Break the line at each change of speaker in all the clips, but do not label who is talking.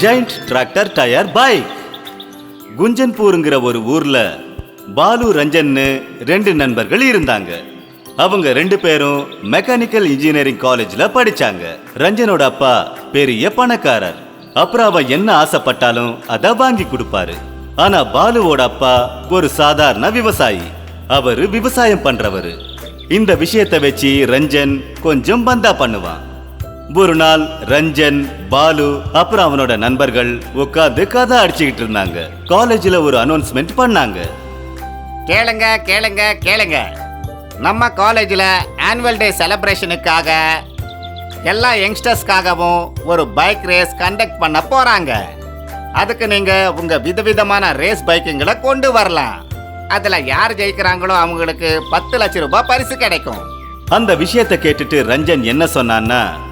Giant tractor tyre bike குஞ்சன்பூருங்கிற ஒரு ஊர்ல பாலு ரஞ்சன்னு ரெண்டு நண்பர்கள் இருந்தாங்க. அவங்க ரெண்டு பேரும் மெக்கானிக்கல் இன்ஜினியரிங் காலேஜ்ல படிச்சாங்க. ரஞ்சனோட அப்பா பெரிய பணக்காரர். அப்புறம் அவன் என்ன ஆசைப்பட்டாலும் அதை வாங்கி கொடுப்பாரு. ஆனா பாலுவோட அப்பா ஒரு சாதாரண விவசாயி. அவரு விவசாயம் பண்றவரு. இந்த விஷயத்தை வச்சு ரஞ்சன் கொஞ்சம் பந்தா பண்ணுவான். ஒரு நாள் ரஞ்சன் பாலு அப்புறம் அவனோட நண்பர்கள் உட்கார்ந்து கதை அடிச்சுக்கிட்டு இருந்தாங்க. காலேஜ்ல ஒரு அனௌன்ஸ்மெண்ட் பண்ணாங்க.
கேளுங்க கேளுங்க கேளுங்க. நம்ம காலேஜில் ஆனுவல் டே செலிப்ரேஷனுக்காக எல்லா யங்ஸ்டர்ஸ்க்காகவும் ஒரு பைக் ரேஸ் கண்டக்ட் பண்ண போறாங்க. அதுக்கு நீங்க உங்க விதவிதமான ரேஸ் பைக்குங்களை கொண்டு வரலாம். அதுல யார் ஜெயிக்கிறாங்களோ அவங்களுக்கு பத்து லட்சம் ரூபாய் பரிசு கிடைக்கும்.
அந்த விஷயத்தை கேட்டுட்டு ரஞ்சன் என்ன சொன்னான்னா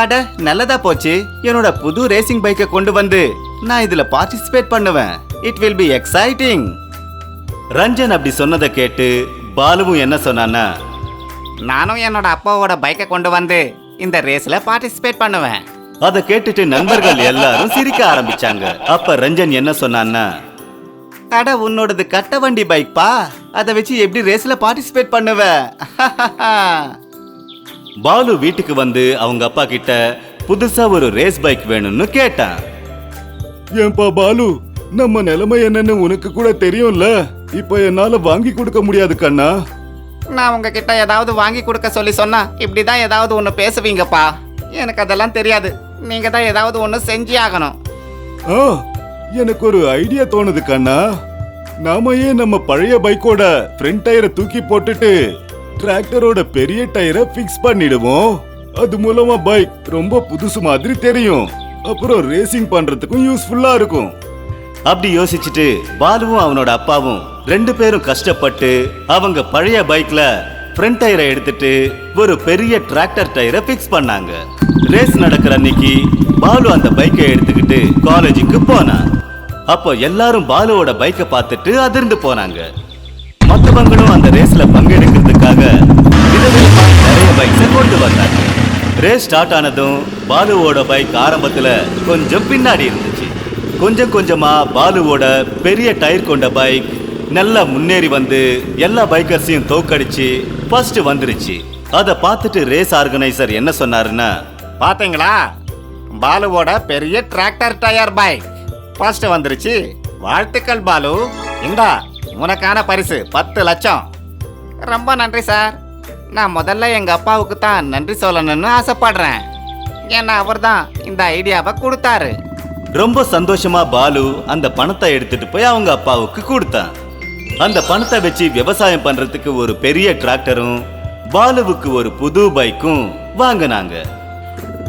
அட நல்லதா போச்சு. என்னோட புது ரேசிங் பைக்கை கொண்டு வந்து நான் இதுல பார்ட்டிசிபேட் பண்ணுவேன். It will be exciting Ranjan அப்படி சொன்னதை கேட்டு பாலுவும் என்ன சொன்னான்னா
நானும் என்னோட அப்பாவோட பைக்கை கொண்டு வந்து இந்த ரேஸ்ல பார்ட்டிசிபேட் பண்ணுவேன்.
அதை கேட்டுட்டு நண்பர்கள் எல்லாரும் சிரிக்க ஆரம்பிச்சாங்க. அப்ப ரஞ்சன் என்ன சொன்னான்னா அட உன்னோடது கட்ட வண்டி பைக் பா. அதை வச்சு எப்படி ரேஸ்ல பார்ட்டிசிபேட் பண்ணுவ? பாலு வீட்டுக்கு வந்து அவங்க அப்பா கிட்ட புதுசா ஒரு ரேஸ் பைக் வேணும்னு கேட்டான்.
ஏன்பா பாலு நம்ம நிலைமை என்னன்னு உனக்கு கூட தெரியும்ல? இப்ப என்னால வாங்கி கொடுக்க முடியாது கண்ணா.
நான் உங்ககிட்ட ஏதாவது வாங்கி கொடுக்க சொல்லி சொன்னா இப்படிதான் ஏதாவது ஒன்று பேசுவீங்கப்பா. எனக்கு அதெல்லாம் தெரியாது. நீங்க தான் ஏதாவது ஒன்று செஞ்சே ஆகணும்.
ஆ எனக்கு ஒரு ஐடியா தோணுது கண்ணா. நாம ஏன் நம்ம பழைய பைக்கோட ஃப்ரண்ட் டயரை தூக்கி போட்டுட்டு டிராக்டரோட பெரிய டயரை ஃபிக்ஸ் பண்ணிடுவோம். அது மூலமா பைக் ரொம்ப புதுசு மாதிரி தெரியும். அப்புறம் ரேசிங் பண்றதுக்கும் யூஸ்ஃபுல்லா இருக்கும்.
அப்படி யோசிச்சுட்டு பாலுவும் அவனோட அப்பாவும் ரெண்டு பேரும் கஷ்டப்பட்டு அவங்க பழைய பைக்ல ஃப்ரண்ட் டயரை எடுத்துட்டு ஒரு பெரிய டிராக்டர் டயரை ஃபிக்ஸ் பண்ணாங்க. ரேஸ் நடக்கிற அன்னைக்கு பாலு அந்த பைக்கை எடுத்துக்கிட்டு காலேஜுக்கு போனான். அப்போ எல்லாரும் பாலுவோட பைக்கை பார்த்துட்டு அதிர்ந்து போனாங்க. மற்றவங்களும் அந்த ரேஸ்ல பங்கெடுக்கிறதுக்காக நிறைய பைக்ஸை கொண்டு வந்தாங்க ரேஸ் ஸ்டார்ட் ஆனதும் பாலுவோட பைக் ஆரம்பத்தில் கொஞ்சம் பின்னாடி இருந்துச்சு. கொஞ்சம் கொஞ்சமாக பாலுவோட பெரிய டயர் கொண்ட பைக் நல்லா முன்னேறி வந்து எல்லா பைக்கர்ஸையும் தோக்கடிச்சு ஃபர்ஸ்ட் வந்துருச்சு. அதை பார்த்துட்டு ரேஸ் ஆர்கனைசர் என்ன சொன்னாருன்னா
பார்த்தீங்களா பாலுவோட பெரிய டிராக்டர் டயர் பைக் ஃபர்ஸ்ட் வந்துருச்சு. வாழ்த்துக்கள் பாலு. இந்தா உனக்கான பரிசு பத்து லட்சம். ரொம்ப நன்றி சார். நான் முதல்ல எங்க அப்பாவுக்கு தான் நன்றி சொல்லணும்னு ஆசைப்படுறேன். ஏன்னா அவர் தான் இந்த ஐடியாவை கொடுத்தாரு.
ரொம்ப சந்தோஷமா பாலு அந்த பணத்தை எடுத்துட்டு போய் அவங்க அப்பாவுக்கு கொடுத்தான். அந்த பணத்தை வச்சு விவசாயம் பண்றதுக்கு ஒரு பெரிய டிராக்டரும் பாலுவுக்கு ஒரு புது பைக்கும் வாங்கினாங்க.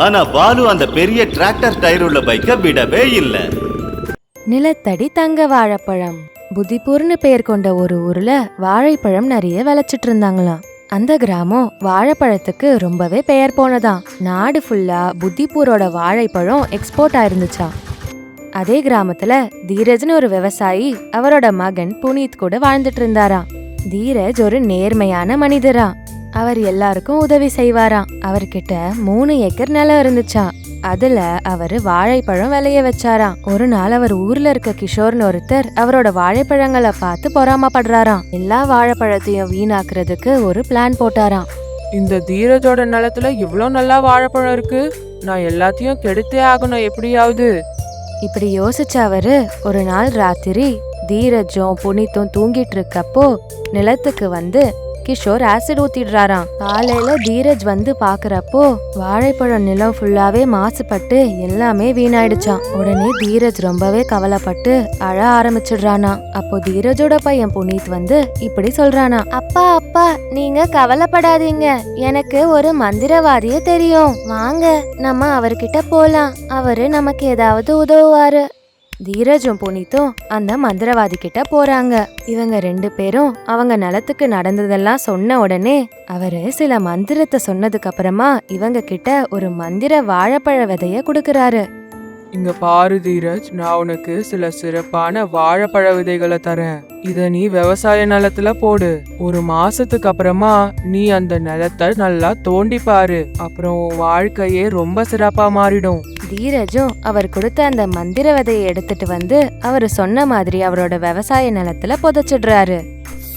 ஆனா பாலு அந்த பெரிய டிராக்டர் டயர் உள்ள பைக்கை விடவே இல்லை.
நிலத்தடி தங்க வாழைப்பழம். புத்திப்பூர்னு பெயர் கொண்ட ஒரு ஊர்ல வாழைப்பழம் நிறைய விளைச்சிட்டு இருந்தாங்களாம். அந்த கிராமம் வாழைப்பழத்துக்கு ரொம்பவே பெயர் போனதாம். நாடு ஃபுல்லா புத்திப்பூரோட வாழைப்பழம் எக்ஸ்போர்ட் ஆயிருந்துச்சாம். அதே கிராமத்துல தீரஜ்னு ஒரு விவசாயி அவரோட மகன் புனீத் கூட வாழ்ந்துட்டு இருந்தாராம். தீரஜ் ஒரு நேர்மையான மனிதரா அவர் எல்லாருக்கும் உதவி செய்வாராம். அவர்கிட்ட மூணு ஏக்கர் நிலம் இருந்துச்சான் அதுல அவரு வாழைப்பழம் விளைய வச்சாராம். ஒரு நாள் அவர் ஊர்ல இருக்க கிஷோர்னு ஒருத்தர் அவரோட வாழைப்பழங்களை பார்த்து பொறாமப்படுறாராம். எல்லா வாழைப்பழத்தையும் வீணாக்குறதுக்கு ஒரு பிளான் போட்டாராம்.
இந்த தீரஜோட நிலத்துல இவ்ளோ நல்லா வாழைப்பழம் இருக்கு. நான் எல்லாத்தையும் கெடுத்தே ஆகணும் எப்படியாவது.
இப்படி யோசிச்ச அவரு ஒரு நாள் ராத்திரி தீரஜும் புனித்தும் தூங்கிட்டு இருக்கப்போ நிலத்துக்கு வந்து கிஷோர் ஆசிட் ஊத்திடுறாராம். காலையில தீரஜ் வந்து பாக்குறப்போ வாழைப்பழம் நிலம் ஃபுல்லாவே மாசுபட்டு எல்லாமே வீணாயிடுச்சான் உடனே தீரஜ் ரொம்பவே கவலைப்பட்டு அழ ஆரம்பிச்சிடுறானா அப்போ தீரஜோட பையன் புனீத் வந்து இப்படி சொல்றானா அப்பா அப்பா நீங்க கவலைப்படாதீங்க. எனக்கு ஒரு மந்திரவாதிய தெரியும். வாங்க நம்ம அவர்கிட்ட போலாம். அவரு நமக்கு ஏதாவது உதவுவாரு. தீரஜும் புனித்தும் அந்த மந்திரவாதி கிட்ட போறாங்க. இவங்க ரெண்டு பேரும் அவங்க நிலத்துக்கு நடந்ததெல்லாம் சொன்ன உடனே அவரு சில மந்திரத்தை சொன்னதுக்கு அப்புறமா இவங்க கிட்ட ஒரு மந்திர வாழைப்பழ விதைய கொடுக்கறாரு.
இங்க பாரு தீரஜ் நான் உனக்கு சில சிறப்பான வாழைப்பழ விதைகளை தரேன். இத நீ விவசாய நிலத்துல போடு. ஒரு மாசத்துக்கு அப்புறமா நீ அந்த நிலத்தை நல்லா தோண்டி பாரு. அப்புறம் வாழ்க்கையே ரொம்ப சிறப்பா மாறிடும்.
தீரஜும் அவர் கொடுத்த அந்த மந்திர விதையை எடுத்துட்டு வந்து அவர் சொன்ன மாதிரி அவரோட விவசாய நிலத்துல புதைச்சிடுறாரு.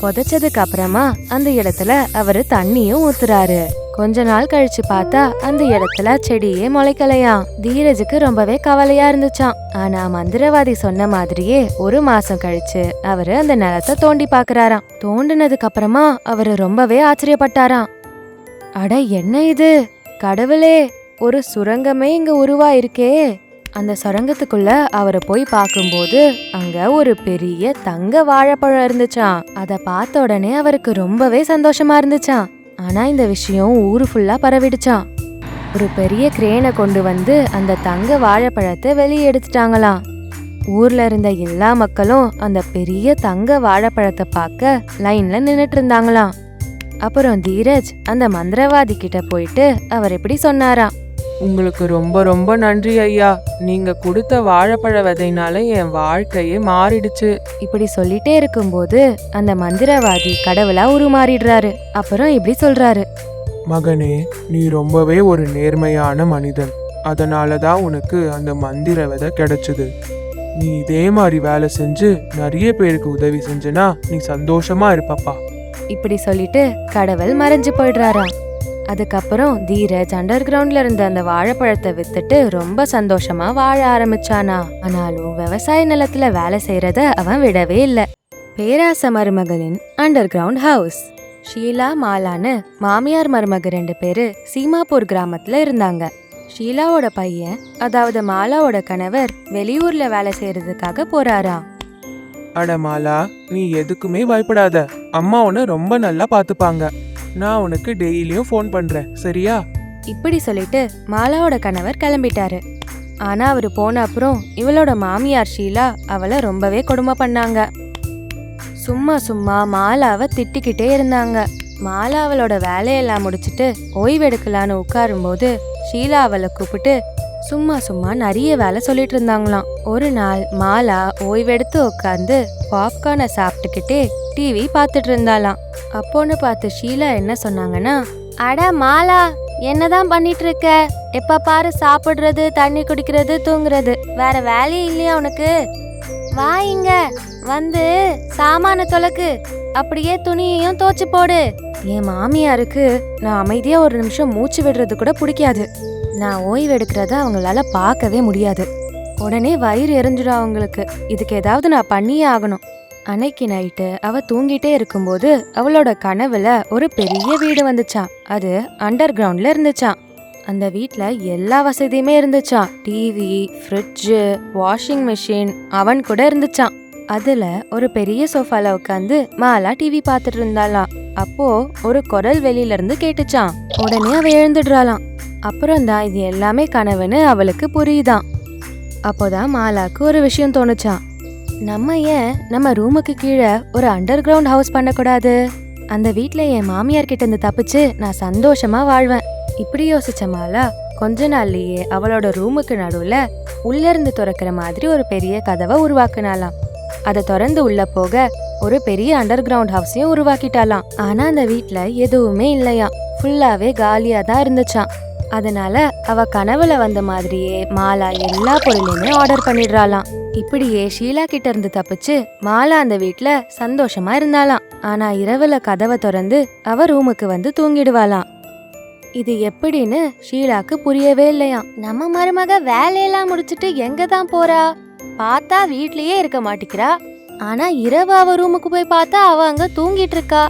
புதைச்சதுக்கு அப்புறமா அந்த இடத்துல அவரு தண்ணியும் ஊத்துறாரு. கொஞ்ச நாள் கழிச்சு பார்த்தா அந்த இடத்துல செடியே முளைக்கலையாம். தீரஜுக்கு ரொம்பவே கவலையா இருந்துச்சான் ஆனா மந்திரவாதி சொன்ன மாதிரியே ஒரு மாசம் கழிச்சு அவரு அந்த நிலத்தை தோண்டி பாக்குறாராம் தோண்டினதுக்கு அப்புறமா அவரு ரொம்பவே ஆச்சரியப்பட்டாராம். அட என்ன இது? கடவுளே ஒரு சுரங்கமே இங்க உருவாயிருக்கே. அந்த சுரங்கத்துக்குள்ள அவரை போய் பார்க்கும்போது அங்க ஒரு பெரிய தங்க வாழைப்பழம் இருந்துச்சான் அதை பார்த்த உடனே அவருக்கு ரொம்பவே சந்தோஷமா இருந்துச்சான் ஆனா இந்த விஷயம் ஊரு ஃபுல்லா பரவிடுச்சான் ஒரு பெரிய கிரேனை கொண்டு வந்து அந்த தங்க வாழைப்பழத்தை வெளியே எடுத்துட்டாங்களாம். ஊர்ல இருந்த எல்லா மக்களும் அந்த பெரிய தங்க வாழைப்பழத்தை பார்க்க லைன்ல நின்றுட்டு இருந்தாங்களாம். அப்புறம் தீரஜ் அந்த மந்திரவாதி கிட்ட போயிட்டு அவர் இப்படி சொன்னாராம்.
உங்களுக்கு ரொம்ப ரொம்ப நன்றி ஐயா. நீங்க கொடுத்த வாழைப்பழ விதைனால என் வாழ்க்கையே மாறிடுச்சு.
இப்படி சொல்லிட்டே இருக்கும்போது அந்த மந்திரவாதி கடவுளா உருமாறிடுறாரு. அப்புறம் இப்படி சொல்றாரு.
மகனே நீ ரொம்பவே ஒரு நேர்மையான மனிதன். அதனால தான் உனக்கு அந்த மந்திர விதை கிடைச்சது. நீ இதே மாதிரி வேலை செஞ்சு நிறைய பேருக்கு உதவி செஞ்சனா நீ சந்தோஷமா இருப்பப்பா.
இப்படி சொல்லிட்டு கடவுள் மறைஞ்சு போயிடுறாராம். அதுக்கப்புறம் தீரஜ் அண்டர் கிரவுண்ட்ல இருந்த அந்த வாழைப்பழத்தை வித்துட்டு ரொம்ப சந்தோஷமா வாழ ஆரம்பிச்சானா. ஆனாலும் விவசாய நிலத்துல வேலை செய்யறத அவன் விடவே இல்லை. பேராச மருமகளின் அண்டர் கிரவுண்ட் ஹவுஸ் ஷீலா மாலான்னு மாமியார் மருமக ரெண்டு பேரு சீமாப்பூர் கிராமத்துல இருந்தாங்க. ஷீலாவோட பையன் அதாவது மாலாவோட கணவர் வெளியூர்ல வேலை செய்யறதுக்காக போறாராம்.
அட மாலா நீ எதுக்குமே பயப்படாத. அம்மா உன்னை ரொம்ப நல்லா பார்த்துப்பாங்க நான் உனக்கு டெய்லியும் ஃபோன் பண்றேன். சரியா?
இப்படி சொல்லிட்டு மாலாவோட கணவர் கிளம்பிட்டாரு. ஆனா அவரு போன அப்புறம் இவளோட மாமியார் ஷீலா அவளை ரொம்பவே கொடுமை பண்ணாங்க. சும்மா சும்மா மாலாவை திட்டிக்கிட்டே இருந்தாங்க. மாலா அவளோட வேலையெல்லாம் முடிச்சிட்டு ஓய்வெடுக்கலான்னு உட்காரும்போது ஷீலா அவளை கூப்பிட்டு சும்மா சும்மா நிறைய வேலை சொல்லிட்டு இருந்தாங்களாம். ஒரு நாள் மாலா ஓய்வெடுத்து உட்காந்து பாப்கார்னை சாப்பிட்டுக்கிட்டே டிவி பார்த்துட்டு இருந்தாலாம் அப்போன்னு பார்த்து ஷீலா என்ன சொன்னாங்கன்னா அட மாலா என்னதான் பண்ணிட்டு இருக்க? எப்ப பாரு சாப்பிடுறது தண்ணி குடிக்கிறது தூங்குறது. வேற வேலையே இல்லையா உனக்கு? வா இங்க வந்து சாமான தொலக்கு. அப்படியே துணியையும் தோச்சு போடு. என் மாமியாருக்கு நான் அமைதியா ஒரு நிமிஷம் மூச்சு விடுறது கூட பிடிக்காது. நான் ஓய்வு எடுக்கிறத அவங்களால பார்க்கவே முடியாது. உடனே வயிறு எரிஞ்சிடும் அவங்களுக்கு. இதுக்கு ஏதாவது நான் பண்ணியே ஆகணும். அன்னைக்கு நைட்டு அவ தூங்கிட்டே இருக்கும்போது அவளோட கனவுல ஒரு பெரிய வீடு வந்துச்சான் அது அண்டர் கிரவுண்ட்ல இருந்துச்சான் அந்த வீட்டில் எல்லா வசதியுமே இருந்துச்சான் டிவி ஃப்ரிட்ஜு வாஷிங் மிஷின் அவன் கூட இருந்துச்சான் அதுல ஒரு பெரிய சோஃபால உட்காந்து மாலா டிவி பார்த்துட்டு இருந்தாளாம். அப்போ ஒரு குரல் வெளியில இருந்து கேட்டுச்சான் உடனே அவ எழுந்துடுறாளாம். அப்புறம் தான் இது எல்லாமே கனவுன்னு அவளுக்கு புரியுதான் அப்போதான் மாலாக்கு ஒரு விஷயம் தோணுச்சான் நம்ம ஏன் நம்ம ரூமுக்கு கீழே ஒரு அண்டர் கிரவுண்ட் ஹவுஸ் பண்ணக்கூடாது? அந்த வீட்டில் என் மாமியார் கிட்ட இருந்து தப்பிச்சு நான் சந்தோஷமா வாழ்வேன். இப்படி யோசிச்ச மாலா கொஞ்ச நாள்லயே அவளோட ரூமுக்கு நடுவுல உள்ள இருந்து திறக்கிற மாதிரி ஒரு பெரிய கதவை உருவாக்குனாலாம் அதை திறந்து உள்ள போக ஒரு பெரிய அண்டர் கிரவுண்ட் ஹவுஸையும் உருவாக்கிட்டாலாம் ஆனா அந்த வீட்டுல எதுவுமே இல்லையாம். ஃபுல்லாவே காலியா தான் இருந்துச்சான் அதனால அவ கனவுல வந்த மாதிரியே மாலா எல்லா பொருளையுமே ஆர்டர் பண்ணிடுறாளாம். இப்படியே ஷீலா கிட்ட இருந்து தப்பிச்சு மாலா அந்த வீட்ல சந்தோஷமா இருந்தாளாம். ஆனா இரவுல கதவை திறந்து அவ ரூமுக்கு வந்து தூங்கிடுவாளாம். இது எப்படின்னு ஷீலாக்கு புரியவே இல்லையாம். நம்ம மருமக வேலையெல்லாம் முடிச்சிட்டு எங்க தான் போறா? பார்த்தா வீட்லயே இருக்க மாட்டேங்கிறா ஆனா இரவு அவ ரூமுக்கு போய் பார்த்தா அவ அங்க தூங்கிட்டு இருக்கா.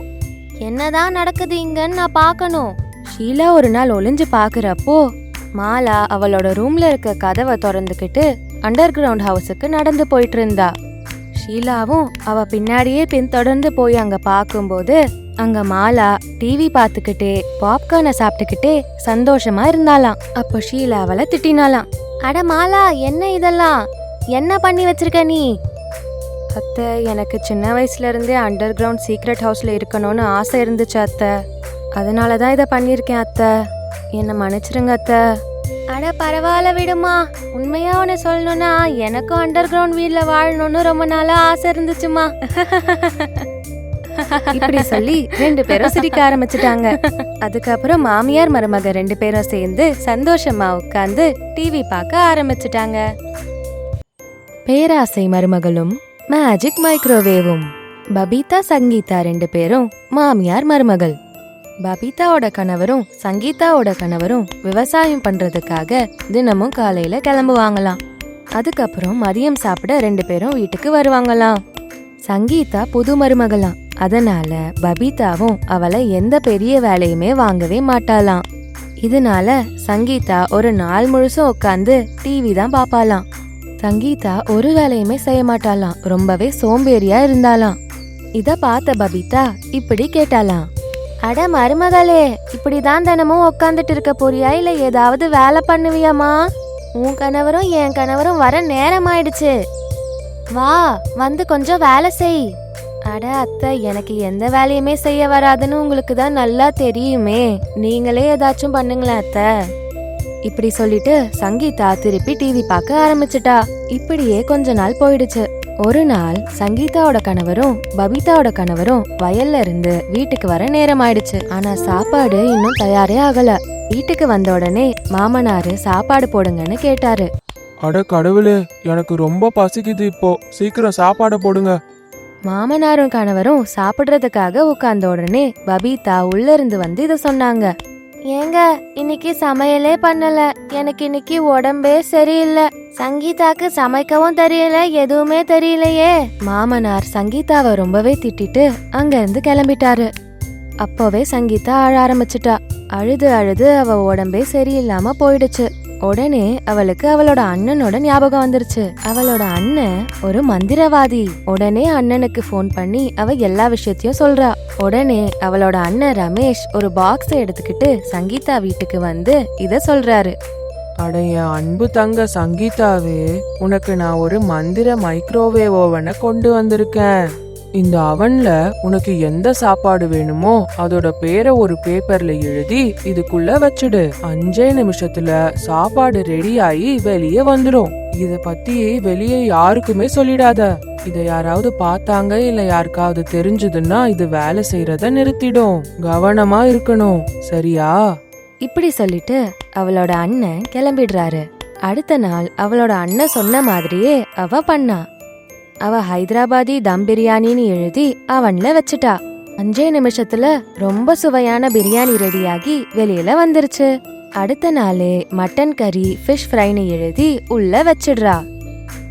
என்னதான் நடக்குது இங்கன்னு நான் பார்க்கணும். ஷீலா ஒரு நாள் ஒளிஞ்சு பாக்குறப்போ மாலா அவளோட ரூம்ல இருக்க கதவை திறந்துக்கிட்டு அண்டர் கிரவுண்ட் ஹவுஸுக்கு நடந்து போயிட்டு இருந்தா ஷீலாவும் அவ பின்னாடியே பின்தொடர்ந்து போய் அங்க பார்க்கும்போது அங்க மாலா டிவி பார்த்துக்கிட்டே பாப்கார்னை சாப்பிட்டுக்கிட்டே சந்தோஷமா இருந்தாலாம் அப்போ ஷீலா அவளை திட்டினாலாம் அட மாலா என்ன இதெல்லாம்? என்ன பண்ணி வச்சிருக்க நீ? அத்தை எனக்கு சின்ன வயசுல இருந்தே அண்டர் கிரவுண்ட் சீக்ரெட் ஹவுஸ்ல இருக்கணும்னு ஆசை இருந்துச்சு அத்தை. அதனால தான் இதை பண்ணியிருக்கேன் அத்தை. என்னை மன்னிச்சிருங்க அத்தை. அட பரவாயில்ல விடுமா. உண்மையா உன்னை சொல்லணும்னா எனக்கும் அண்டர் கிரவுண்ட் வீட்ல வாழணும்னு ரொம்ப நாளா ஆசை இருந்துச்சுமா. இப்படி சொல்லி ரெண்டு பேரும் சிரிக்க ஆரம்பிச்சிட்டாங்க. அதுக்கப்புறம் மாமியார் மருமக ரெண்டு பேரும் சேர்ந்து சந்தோஷமா உட்காந்து டிவி பார்க்க ஆரம்பிச்சிட்டாங்க. பேராசை மருமகளும் மேஜிக் மைக்ரோவேவும் பபிதா சங்கீதா ரெண்டு பேரும் மாமியார் மருமகள். பபிதாவோட கணவரும் சங்கீதாவோட கணவரும் விவசாயம் பண்றதுக்காக தினமும் காலையில கிளம்புவாங்களாம் அதுக்கப்புறம் மதியம் சாப்பிட ரெண்டு பேரும் வீட்டுக்கு வருவாங்களாம். சங்கீதா புது மருமகளாம். அதனால பபிதாவும் அவளை எந்த பெரிய வேலையுமே வாங்கவே மாட்டாளாம். இதனால சங்கீதா ஒரு நாள் முழுசும் உட்காந்து டிவி தான் பாப்பாளாம் சங்கீதா ஒரு வேலையுமே செய்ய மாட்டாளாம். ரொம்பவே சோம்பேறியா இருந்தாளாம். இத பார்த்த பபிதா இப்படி கேட்டாளாம். அட மருமகளே இப்படிதான் தினமும் உட்காந்துட்டு இருக்க போறியா? இல்ல ஏதாவது வேலை பண்ணுவியாமா உன் கணவரும் என் கணவரும் வர நேரம் ஆயிடுச்சு. வா வந்து கொஞ்சம் வேலை செய். அட அத்தை எனக்கு எந்த வேலையுமே செய்ய வராதுன்னு உங்களுக்கு தான் நல்லா தெரியுமே. நீங்களே ஏதாச்சும் பண்ணுங்களேன் அத்தை. இப்படி சொல்லிட்டு சங்கீதா திருப்பி டிவி பார்க்க ஆரம்பிச்சிட்டா. இப்படியே கொஞ்ச நாள் போயிடுச்சு. ஒரு நாள் சங்கீதாவோட கணவரும் பபிதாவோட கணவரும் வயல்ல இருந்து வீட்டுக்கு வர நேரம் ஆயிடுச்சு ஆனா சாப்பாடு இன்னும் தயாரே ஆகல. வீட்டுக்கு வந்த உடனே மாமனாரு சாப்பாடு போடுங்கன்னு கேட்டாரு.
அட கடவுளே எனக்கு ரொம்ப பசிக்குது இப்போ. சீக்கிரம் சாப்பாடை போடுங்க.
மாமனாரும் கணவரும் சாப்பிடுறதுக்காக உட்கார்ந்த உடனே பபிதா உள்ள இருந்து வந்து இத சொன்னாங்க. ஏங்க இன்னைக்கு சமையலே பண்ணல. எனக்கு இன்னைக்கு உடம்பே சரியில்லை. சங்கீதாக்கு சமைக்கவும் தெரியல எதுவுமே தெரியலையே. மாமனார் சங்கீதாவை ரொம்பவே திட்டிட்டு அங்கிருந்து கிளம்பிட்டாரு. அப்போவே சங்கீதா அழ ஆரம்பிச்சிட்டா. அழுது அழுது அவ உடம்பே சரியில்லாம போயிடுச்சு. உடனே அவளுக்கு அவளோட அண்ணனோட ஞாபகம் வந்துருச்சு. அவளோட அண்ணன் ஒரு மந்திரவாதி. உடனே அண்ணனுக்கு ஃபோன் பண்ணி அவ எல்லா விஷயத்தையும் சொல்றா. உடனே அவளோட அண்ணன் ரமேஷ் ஒரு பாக்ஸை எடுத்துக்கிட்டு சங்கீதா வீட்டுக்கு வந்து இத சொல்றாரு.
அடைய அன்பு தங்க சங்கீதாவே உனக்கு நான் ஒரு மந்திர மைக்ரோவேவ் ஓவனை கொண்டு வந்திருக்கேன். இந்த அவன்ல உனக்கு எந்த சாப்பாடு வேணுமோ அதோட பேரை ஒரு பேப்பர்ல எழுதி இதுக்குள்ள வச்சுடு. அஞ்சே நிமிஷத்துல சாப்பாடு ரெடி ஆகி வெளியே வந்துடும் இத பத்தி வெளியே யாருக்குமே சொல்லிடாத. இத யாராவது பார்த்தாங்க இல்ல யாருக்காவது தெரிஞ்சதுன்னா இது வேலை செய்யறத நிறுத்திடும். கவனமா இருக்கணும். சரியா?
இப்படி சொல்லிட்டு அவளோட அண்ணன் கிளம்பிடுறாரு. அடுத்த நாள் அவளோட அண்ணன் சொன்ன மாதிரியே அவ பண்ணா. அவ ஹைதராபாதி தம் பிரியாணின்னு எழுதி அவன்ல வச்சுட்டா. அஞ்சே நிமிஷத்துல ரொம்ப சுவையான பிரியாணி ரெடியாகி வெளியில வந்துருச்சு. அடுத்த நாளே மட்டன் கறி ஃபிஷ் ஃப்ரைன்னு எழுதி உள்ள வச்சிடுறா.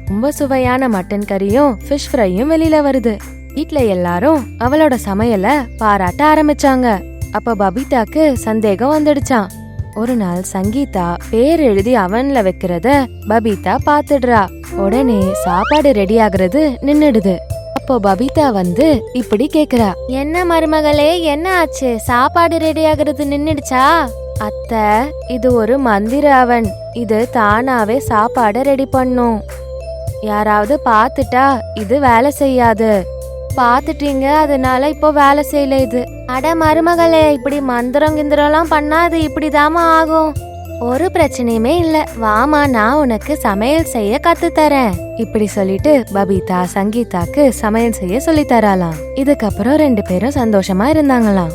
ரொம்ப சுவையான மட்டன் கறியும் ஃபிஷ் ஃப்ரையும் வெளியில வருது. வீட்ல எல்லாரும் அவளோட சமையல பாராட்ட ஆரம்பிச்சாங்க. அப்ப பபிதாக்கு சந்தேகம் வந்துடுச்சான் ஒரு நாள் சங்கீதா பேர் எழுதி அவன்ல வைக்கிறத பபிதா பாத்துடுறா. உடனே சாப்பாடு ரெடி ஆகுறது நின்னுடுது. அப்போ பபிதா வந்து இப்படி கேக்குறா. என்ன மருமகளே என்ன ஆச்சு? சாப்பாடு ரெடி ஆகுறது நின்னுடுச்சா? அத்தை இது ஒரு மந்திர அவன். இது தானாவே சாப்பாடை ரெடி பண்ணும். யாராவது பார்த்துட்டா இது வேலை செய்யாது. பார்த்துட்டீங்க அதனால இப்போ வேலை செய்யல இது. அட மருமகளே இப்படி மந்திரம் கிந்திரம்லாம் பண்ணா அது இப்படிதாம்மா ஆகும். ஒரு பிரச்சனையுமே இல்ல. வாமா நான் உனக்கு சமையல் செய்ய கத்து தரேன் இப்படி சொல்லிட்டு பபிதா சங்கீதாக்கு சமையல் செய்ய சொல்லி தராளாம். இதுக்கப்புறம் ரெண்டு பேரும் சந்தோஷமா இருந்தாங்களாம்.